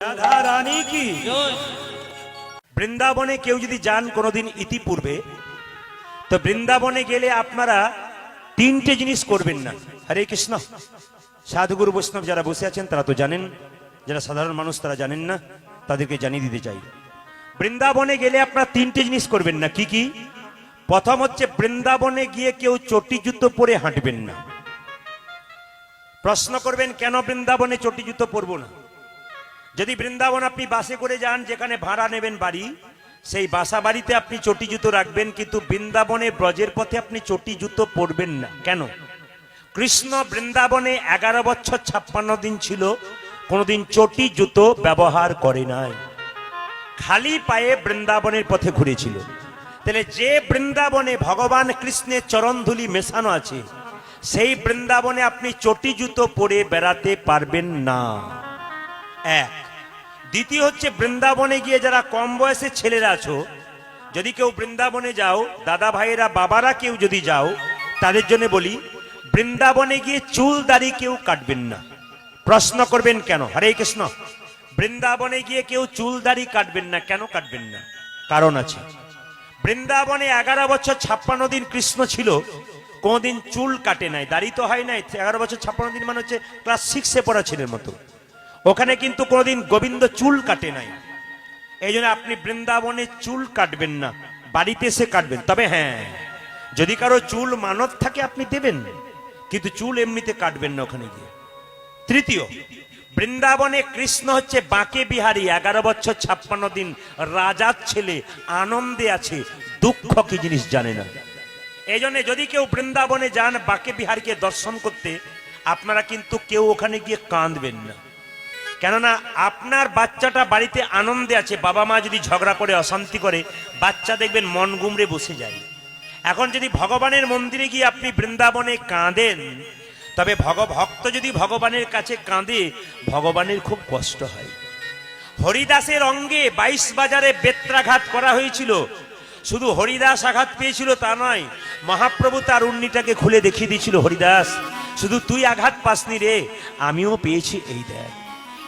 রাধা রানী কি? বৃন্দাবনে কেউ যদি যান কোনোদিন ইতিপূর্বে, তো বৃন্দাবনে গেলে আপনারা তিনটে জিনিস করবেন না। হরে কৃষ্ণ। সাধুগুরু বৈষ্ণব যারা বসে আছেন, তারা তো জানেন। যারা সাধারণ মানুষ, তারা জানেন না। তাদেরকে জানিয়ে দিতে চাই। বৃন্দাবনে গেলে আপনারা তিনটে জিনিস করবেন না। কি কি? প্রথম হচ্ছে বৃন্দাবনে গিয়ে কেউ চটি জুতো পরে হাঁটবেন না। প্রশ্ন করবেন, কেন বৃন্দাবনে চটি জুতো পরবো না? যদি বৃন্দাবন আপনি বাসে করে যান, যেখানে ভাড়া নেবেন বাড়ি, সেই বাসা বাড়িতে আপনি চটি জুতো রাখবেন, কিন্তু বৃন্দাবনে ব্রজের পথে আপনি চটি জুতো পরবেন না। কেন? কৃষ্ণ বৃন্দাবনে এগারো বছর ছাপ্পান্ন দিন ছিল, কোনোদিন চটি জুতো ব্যবহার করে নাই। খালি পায়ে বৃন্দাবনের পথে ঘুরেছিল। তাহলে যে বৃন্দাবনে ভগবান কৃষ্ণের চরণধুলি মেশানো আছে, সেই বৃন্দাবনে আপনি চটি জুতো পরে বেড়াতে পারবেন না। এক। দ্বিতীয় হচ্ছে বৃন্দাবনে গিয়ে যারা কম বয়সের ছেলেরা আছো, যদি কেউ বৃন্দাবনে যাও, দাদা ভাইয়েরা, বাবারা কেউ যদি যাও, তাদের জন্য বলি, বৃন্দাবনে গিয়ে চুল দাড়ি কেউ কাটবেন না। প্রশ্ন করবেন কেন? হরে কৃষ্ণ। বৃন্দাবনে গিয়ে কেউ চুল দাড়ি কাটবেন না, কেন কাটবেন না? কারণ আছে। বৃন্দাবনে এগারো বছর ছাপ্পান্ন দিন কৃষ্ণ ছিল, কোনদিন চুল কাটে নাই, দাড়ি তো হয় নাই, এগারো বছর ছাপ্পান্ন দিন মানে হচ্ছে ক্লাস সিক্সে পড়া ছেলের মতো। ওখানে কিন্তু কোনোদিন গোবিন্দ চুল কাটে নাই। এই জন্য আপনি বৃন্দাবনে চুল কাটবেন না, বাড়িতে এসে কাটবেন। তবে হ্যাঁ যদি কারও চুল মানত থাকে আপনি দেবেন, কিন্তু চুল এমনিতে কাটবেন না ওখানে গিয়ে। তৃতীয়, বৃন্দাবনে কৃষ্ণ হচ্ছে বাঁকে বিহারী, এগারো বছর ছাপ্পান্ন দিন রাজার ছেলে, আনন্দে আছে, দুঃখ কি জিনিস জানে না। এই জন্য যদি কেউ বৃন্দাবনে যান বাঁকে বিহারীকে দর্শন করতে, আপনারা কিন্তু কেউ ওখানে গিয়ে কাঁদবেন না। কেননা আপনার বাচ্চাটা বাড়িতে আনন্দে আছে, বাবা মা যদি ঝগড়া করে, অশান্তি করে, বাচ্চা দেখবেন মন গুমড়ে বসে যায়। এখন যদি ভগবানের মন্দিরে গিয়ে আপনি বৃন্দাবনে কাঁদেন, তবে ভগ, ভক্ত যদি ভগবানের কাছে কাঁদে, ভগবানের খুব কষ্ট হয়। হরিদাসের অঙ্গে বাইশ বাজারে বেত্রাঘাত করা হয়েছিল। শুধু হরিদাস আঘাত পেয়েছিল তা নয়, মহাপ্রভু তার উন্নিটাকে খুলে দেখিয়ে দিয়েছিল, হরিদাস, শুধু তুই আঘাত পাসনি রে, আমিও পেয়েছি এই দেখ।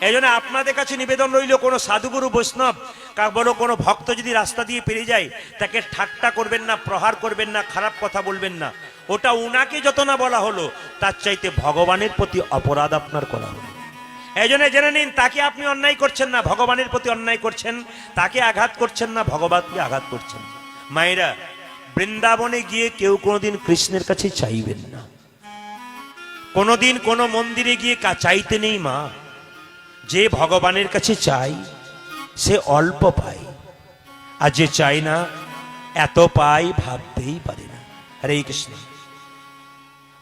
এই জন্য আপনাদের কাছে নিবেদন রইল, কোনো সাধুগুরু বৈষ্ণব বড় কোনো ভক্ত যদি রাস্তা দিয়ে পেরিয়ে যায়, তাকে ঠাট্টা করবেন না, প্রহার করবেন না, খারাপ কথা বলবেন না। ওটা উনাকে যত না বলা হলো, তার চাইতে ভগবানের প্রতি অপরাধ আপনার করা হলো। এই জন্য জেনে নিন, তাকে আপনি অন্যায় করছেন না, ভগবানের প্রতি অন্যায় করছেন, তাকে আঘাত করছেন না, ভগবানকে আঘাত করছেন মায়েরা, বৃন্দাবনে গিয়ে কেউ কোনোদিন কৃষ্ণের কাছে চাইবেন না। কোনোদিন কোনো মন্দিরে গিয়ে চাইতে নেই মা। যে ভগবানের কাছে চাই সে অল্প পায়। আর যে চাই না এত পাই ভাবতেই পারে না। হরে কৃষ্ণ।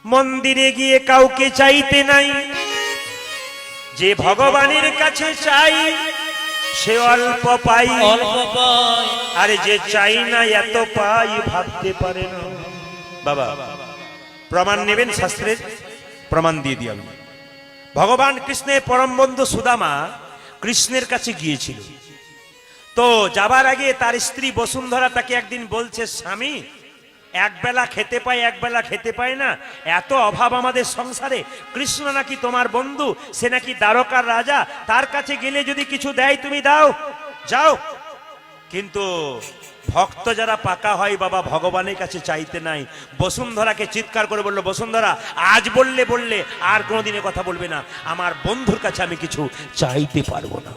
মন্দিরে গিয়ে কাউকে চাইতে নাই। যে ভগবানের কাছে চাই সে অল্প পাই অল্প আরে যে চাই না এত পাই ভাবতে পারে না। বাবা প্রমাণ নেবেন শাস্ত্রের? প্রমাণ দিয়ে দিই আমি। ভগবান কৃষ্ণের পরম বন্ধু সুদামা কৃষ্ণের কাছে গিয়েছিল। তো যাবার আগে তার স্ত্রী বসুন্ধরা তাকে একদিন বলছে, স্বামী একবেলা খেতে পায় একবেলা খেতে পায় না। এত অভাব আমাদের সংসারে। কৃষ্ণ নাকি তোমার বন্ধু, সে নাকি দ্বারকার রাজা। তার কাছে গেলে যদি কিছু দেয় তুমি দাও। যাও। কিন্তু ভক্ত যারা পাকা হয়, বাবা ভগবানের কাছে চাইতে নাই। বসুন্ধরাকে চিৎকার করে বলল, বসুন্ধরা, আজ বললে বললে আর কোনোদিনে কথা বলবে না। আমার বন্ধুর কাছে আমি কিছু চাইতে পারব না।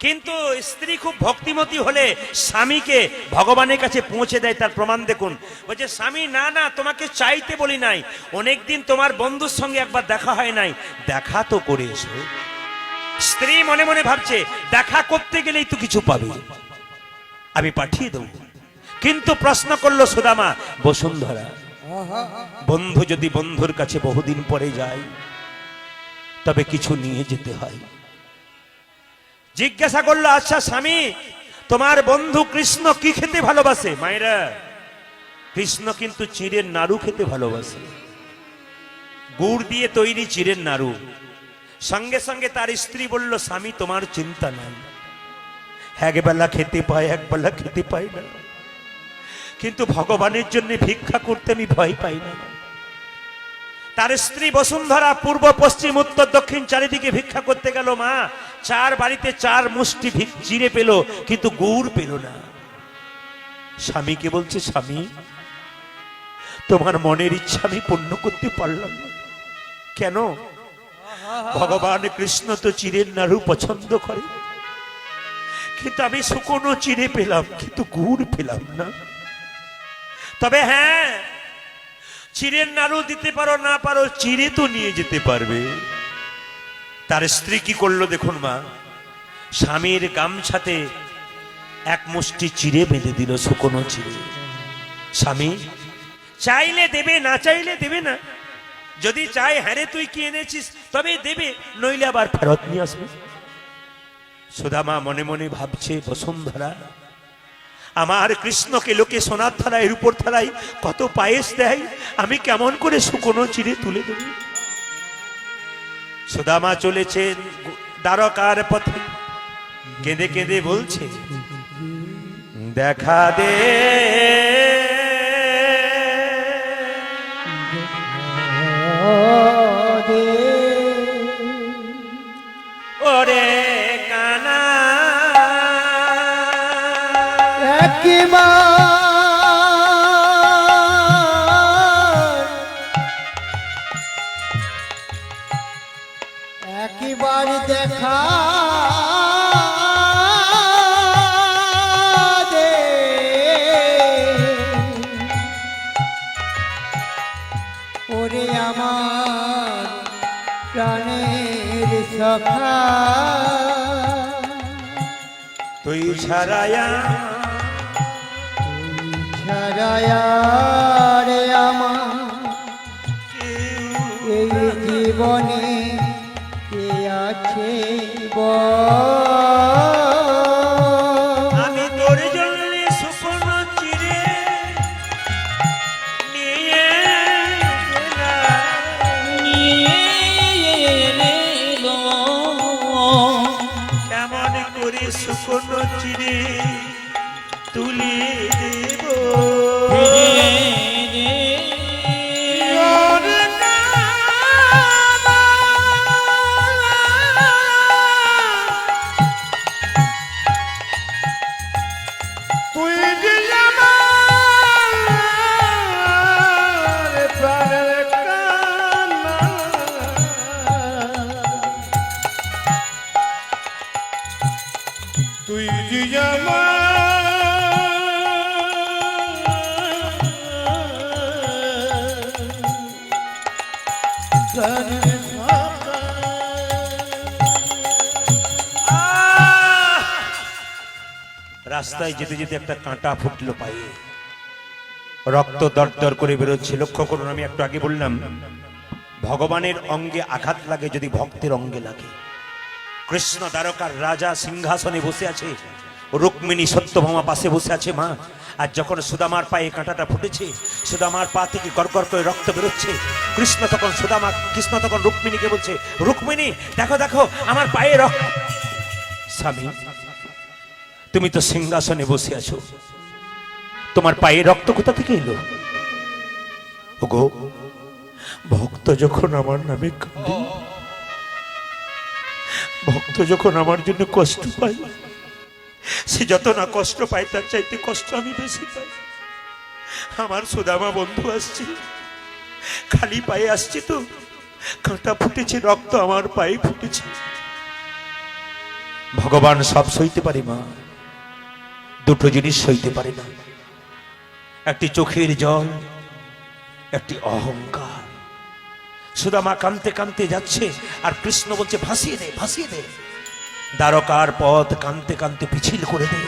কিন্তু স্ত্রী খুব ভক্তিমতী হলে স্বামীকে ভগবানের কাছে পৌঁছে দেয় তার প্রমাণ দেখুন। বলছে, স্বামী, না না, তোমাকে চাইতে বলি নাই। অনেকদিন তোমার বন্ধুর সঙ্গে একবার দেখা হয় নাই। দেখা তো করে এসো। স্ত্রী মনে মনে ভাবছে, দেখা করতে গেলেই তো কিছু পাবে। আমি পাঠিয়ে দেব। কিন্তু প্রশ্ন করল সুদামা, বসুন্ধরা, বন্ধু যদি বন্ধুর কাছে বহুদিন পরে যায়, তবে কিছু নিয়ে যেতে হয়। জিজ্ঞাসা করল আচ্ছা স্বামী, তোমার বন্ধু কৃষ্ণ কি খেতে ভালোবাসে? মায়েরা, কৃষ্ণ কিন্তু চিড়ের নাড়ু খেতে ভালোবাসে। গুড় দিয়ে তৈরি চিড়ের নাড়ু। সঙ্গে সঙ্গে তার স্ত্রী বলল, স্বামী, তোমার চিন্তা নাই। একবেলা খেতে পাই একবেলা খেতে পাই না। কিন্তু ভগবানের জন্য ভিক্ষা করতে আমি ভয় পাই না। তার স্ত্রী বসুন্ধরা পূর্ব, পশ্চিম, উত্তর, দক্ষিণ চারিদিকে ভিক্ষা করতে গেল, মা, চার বাড়িতে চার মুষ্টি চিড়ে পেল, কিন্তু গুড় পেল না। স্বামীকে বলছে, স্বামী, তোমার মনের ইচ্ছা আমি পূর্ণ করতে পারলাম না। কেন? ভগবান কৃষ্ণ তো চিড়ের নাড়ু পছন্দ করে। কিন্তু আমি শুকনো চিড়ে পেলাম, কিন্তু গুড় পেলাম না। তবে হ্যাঁ চিড়ের নাড়ু দিতে পারো, না পারো, চিড়ে তো নিয়ে যেতে পারবে। তার স্ত্রী কি করল দেখুন মা, স্বামীর গামছাতে এক মুষ্টি চিড়ে বেঁধে দিল শুকনো চিড়ে। স্বামী, চাইলে দেবে, না চাইলে দেবে না। যদি চাই হ্যাঁ তুই কি এনেছিস? তবে দেবে, নইলে আবার ফেরত নিয়ে আসবে। সুদামা মনে মনে ভাবছে, বসুন্ধরা, আমার কৃষ্ণকে লোকে সোনার থালায়, রূপর থালায় কত পায়েস দেয়? আমি কেমন করে শুকনো চিড়ে তুলে দেব? সুদামা চলেছে দ্বারকার পথে। কেঁদে কেঁদে বলছে, দেখা দে আমার প্রাণের সখা তুই ছাড়ায়া ছাড়ায়া রে আমার এই জীবনে কে আছে বল? শুকনো চিড়ে তুলে দেব রাস্তায় যেতে যেতে একটা কাঁটা ফুটলো পায়ে। রক্ত দরদর করে বেরোচ্ছে। লক্ষ্য করুন, আমি একটু আগে বললাম, ভগবানের অঙ্গে আঘাত লাগে যদি ভক্তের অঙ্গে লাগে। কৃষ্ণ দ্বারকার রাজা সিংহাসনে বসে আছে, রুক্মিণী সত্যভামা পাশে বসে আছে মা। আর যখন সুদামার পায়ে কাঁটাটা ফুটেছে, সুদামার পা থেকে গড়গড় করে রক্ত বেরোচ্ছে। কৃষ্ণ তখন সুদামা, কৃষ্ণ তখন রুক্মিণীকে বলছে, রুক্মিণী, দেখো দেখো, আমার পায়ে রক্ত স্বামী তুমি তো সিংহাসনে বসে আছো। তোমার পায়ে রক্ত কোথা থেকে এলো? ওগো, ভক্ত যখন আমার নামে কাঁদে, ভক্ত যখন আমার জন্য কষ্ট পায়, সে যত না কষ্ট পায়, তার চাইতে কষ্ট আমি বেশি পাই। আমার সুদামা বন্ধু আসছে, খালি পায়ে আসছে তো, কাঁটা ফুটেছে, রক্ত আমার পায়ে ফুটেছে। ভগবান সব সইতে পারি মা। দুটো জিনিস সইতে পারে না। একটি চোখের জল, একটি অহংকার। সুদামা কানতে কানতে যাচ্ছে, আর কৃষ্ণ বলছে, ভাসিয়ে দে ভাসিয়ে দে। দ্বারকার পথ কানতে কানতে পিছিল করে দে।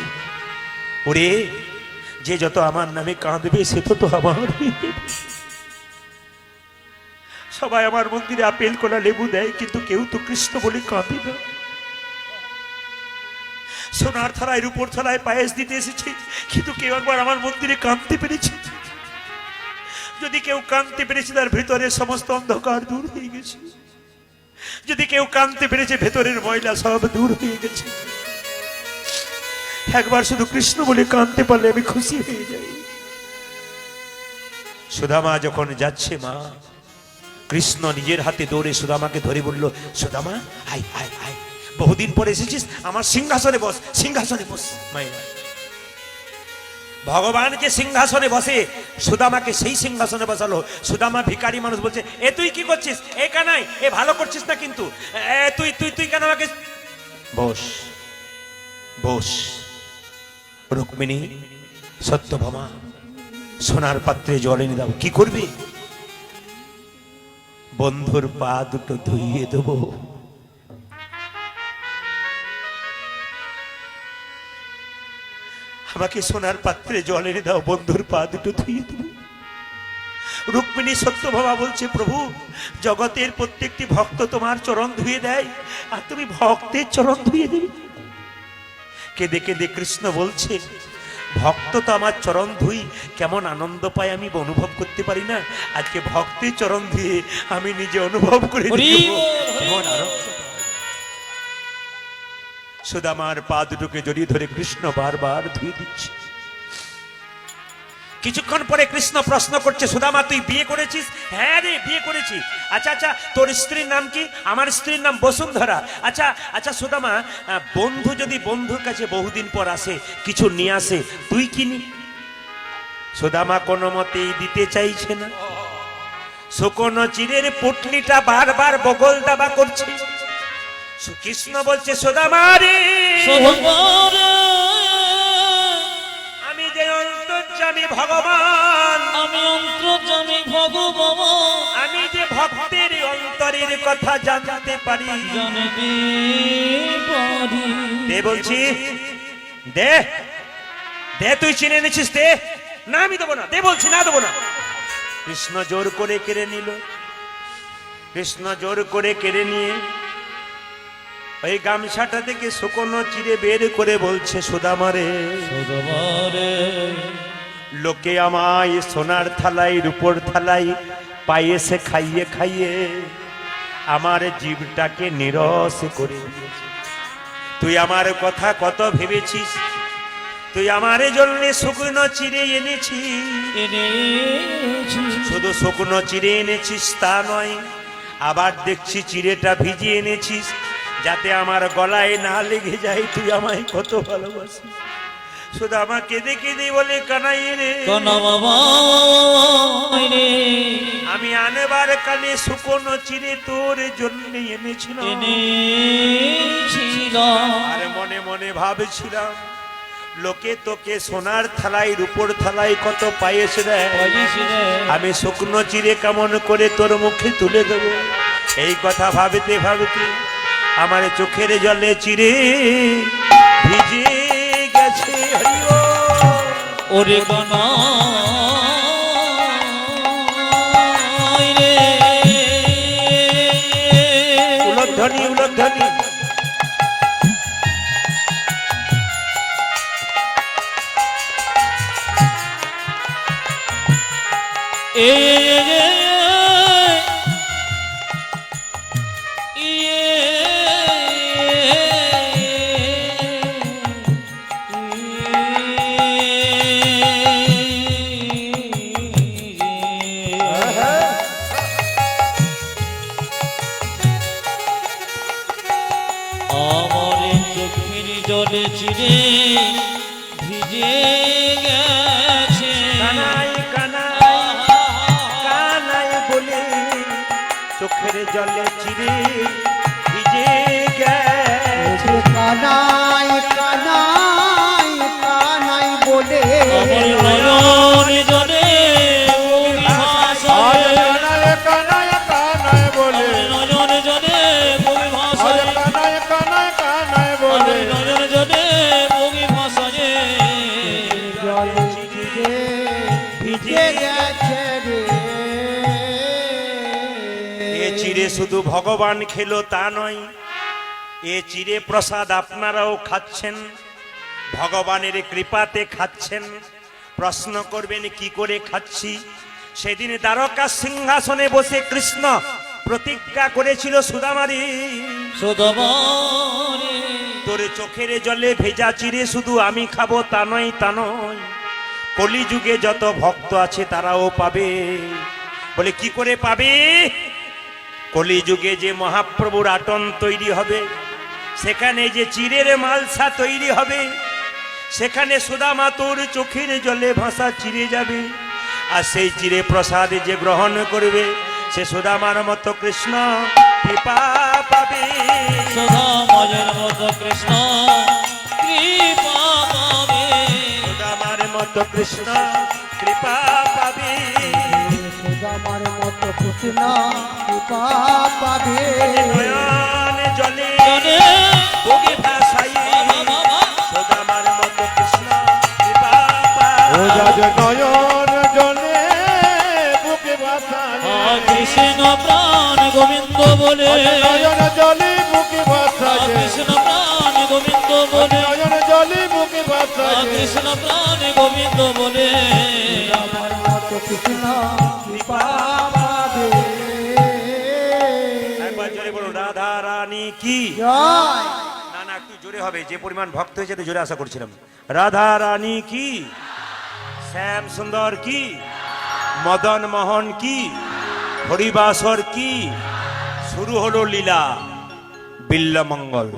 ওরে, যে যত আমার নামে কাঁদবে, সে তো আমার। সবাই আমার মন্দিরে আপেল করা লেবু দেয়, কিন্তু কেউ তো কৃষ্ণ বলে কাঁদে না। সোনার থালায়, রূপোর থালায় পায়েস দিতে এসেছে, কিন্তু কেউ একবার আমার মন্দিরে কাঁদতে পেরেছে। যদি কেউ কাঁদতে পেরেছে, তার ভিতরে সমস্ত অন্ধকার দূর হয়ে গেছে। যদি কেউ কাঁদতে পেরেছে, ভেতরের ময়লা সব দূর হয়ে গেছে। একবার শুধু কৃষ্ণ বলে কাঁদতে পারলে আমি খুশি হয়ে যাই। সুদামা যখন যাচ্ছে মা, কৃষ্ণ নিজের হাতে দৌড়ে সুদামাকে ধরে বলল, সুদামা, আয় আয় আয়। বহুদিন পরে এসেছিস আমার সিংহাসনে বস সিংহাসনে বস। মায়েরা ভগবান যে সিংহাসনে বসে সুদামাকে সেই সিংহাসনে বসালো। সুদামা ভিখারি মানুষ বলছে এ তুই কি করছিস? এ কানাই এ ভালো করছিস না কিন্তু। এ তুই তুই তুই কেন আমাকে বস। বস। রুক্মিণী সত্যভামা সোনার পাত্রে জল এনে দাও। কি করবি? বন্ধুর পা দুটো ধুইয়ে দেবো। আমাকে সোনার পাত্রে জল এনে দাও বন্ধুর পা দুটো ধুয়ে দেবো। রুক্মিণী সত্যভামা বলছে প্রভু জগতের প্রত্যেকটি ভক্ত তোমার চরণ ধুয়ে দেয় আর তুমি ভক্তের চরণ ধুয়ে দেবে। কেঁদে কেঁদে কৃষ্ণ বলছে ভক্ত তো আমার চরণ ধুই কেমন আনন্দ পায় আমি অনুভব করতে পারি না। আজকে ভক্তের চরণ ধুয়ে আমি নিজে অনুভব করে কেমন আনন্দ। সুদামার পা দুটোকে জড়িয়ে ধরে কৃষ্ণ বারবার ধুয়ে দিচ্ছে। কিছুক্ষণ পরে কৃষ্ণ প্রশ্ন করছে, সুদামা, তুই বিয়ে করেছিস? হ্যাঁ রে, বিয়ে করেছি। আচ্ছা আচ্ছা তোর স্ত্রীর নাম কি? আমার স্ত্রীর নাম বসুন্ধরা। আচ্ছা আচ্ছা সুদামা বন্ধু যদি বন্ধুর কাছে বহুদিন পর আসে, কিছু নিয়ে আসে, তুই কিনি সুদামা, কোনো মতেই দিতে চাইছে না। শুকনো চিরের পুটলিটা বারবার বগল দাবা করছে। কৃষ্ণ বলছে সুদামা রে সহবারে আমি যে অন্তর্যামী ভগবান। আমি অন্তর্জামী ভগবান। আমি যে ভক্তের অন্তরের কথা জানতে পারি। দে বলছি দে দে তুই চিনে এনেছিস দে। না আমি দেবো না দে বলছি না দেবো না। কৃষ্ণ জোর করে কেড়ে নিল। কৃষ্ণ জোর করে কেড়ে নিয়ে ওই গামছাটা থেকে শুকনো চিরে বের করে বলছে সুদামারে সহবারে লোকে আমায় সোনার থালাই রূপোর থালাই পায়েসে খাইয়ে খাইয়ে আমার জীবটাকে নিরস করে তুই আমার কথা কত ভেবেছিস? তুই আমার জন্য শুকনো চিরে এনেছিস। এনেছি। শুধু শুকনো চিড়ে এনেছিস তা নয় আবার দেখছি চিরেটা ভিজিয়ে এনেছিস। যাতে আমার গলায় না লেগে যায় তুই আমায় কত ভালোবাসিস। শুধু আমাকে কেঁদে কেঁদে বলে কানাই রে। আমি আনেবার কালে শুকনো চিড়ে তোর জন্য এনেছিলাম। আর মনে মনে ভাবছিলাম লোকে তোকে সোনার থালাই রূপোর থালাই কত পায়েস দেয়। আমি শুকনো চিরে কেমন করে তোর মুখে তুলে দেবো? এই কথা ভাবতে ভাবতে আমার চোখের জলে চিড়ে ভিজে গেছে। ওরে রে উলধ্বনি উলধ্বনি এ আমার চোখের জলে চিরে ভিজে গেছে। কানাই কানাই কানাই বলে চোখের জলে চিরে ভিজে গেছে। কানাই কানাই কানাই বলে আমার নয়ন শুধু ভগবান খেলো তা নয় এ চিরে প্রসাদ আপনারাও খাচ্ছেন ভগবানের কৃপাতে খাচ্ছেন। প্রশ্ন করবেন কি করে খাচ্ছি? সেদিন দ্বারকা সিংহাসনে বসে কৃষ্ণ প্রতিজ্ঞা করেছিল সুদামারি তোর চোখের জলে ভেজা চিরে শুধু আমি খাব তা নয় তা নয়। কলিযুগে যত ভক্ত আছে তারাও পাবে। বলে কি করে পাবে? কলিযুগে যে মহাপ্রভুর আটন তৈরি হবে সেখানে যে চিরের মালসা তৈরি হবে সেখানে সুদামা তোর চোখের জলে ভাষা চিরে যাবে আর সেই চিরে প্রসাদ যে গ্রহণ করবে সে সুদামার মতো কৃষ্ণ কৃপা পাবে। সদা মতো কৃষ্ণ কৃপা পাবে। সুদামার মতো কৃষ্ণ কৃপা পাবে। সুদামার কৃষ্ণ কৃপা পাবে নয়ন জলে ভোগে ভাসাই। সুদামার মতো কৃষ্ণ ও যাজ নয়ন জলে ভাসায় আ কৃষ্ণ প্রাণ গোবিন্দ বলে। নয়ন জলে বুকে আ কৃষ্ণ প্রাণ গোবিন্দ বলে। নয়ন জলে কৃষ্ণ প্রাণ গোবিন্দ বলে। মতো কৃষ্ণ কৃপা না না, একটু জোরে হবে। যে পরিমাণ ভক্ত হয়েছে তো জোরে আশা করছিলাম। রাধা রানী কি? শ্যাম সুন্দর কি? মদন মোহন কি? হরিবাসর কি? শুরু হলো লীলা। বিল্লমঙ্গল।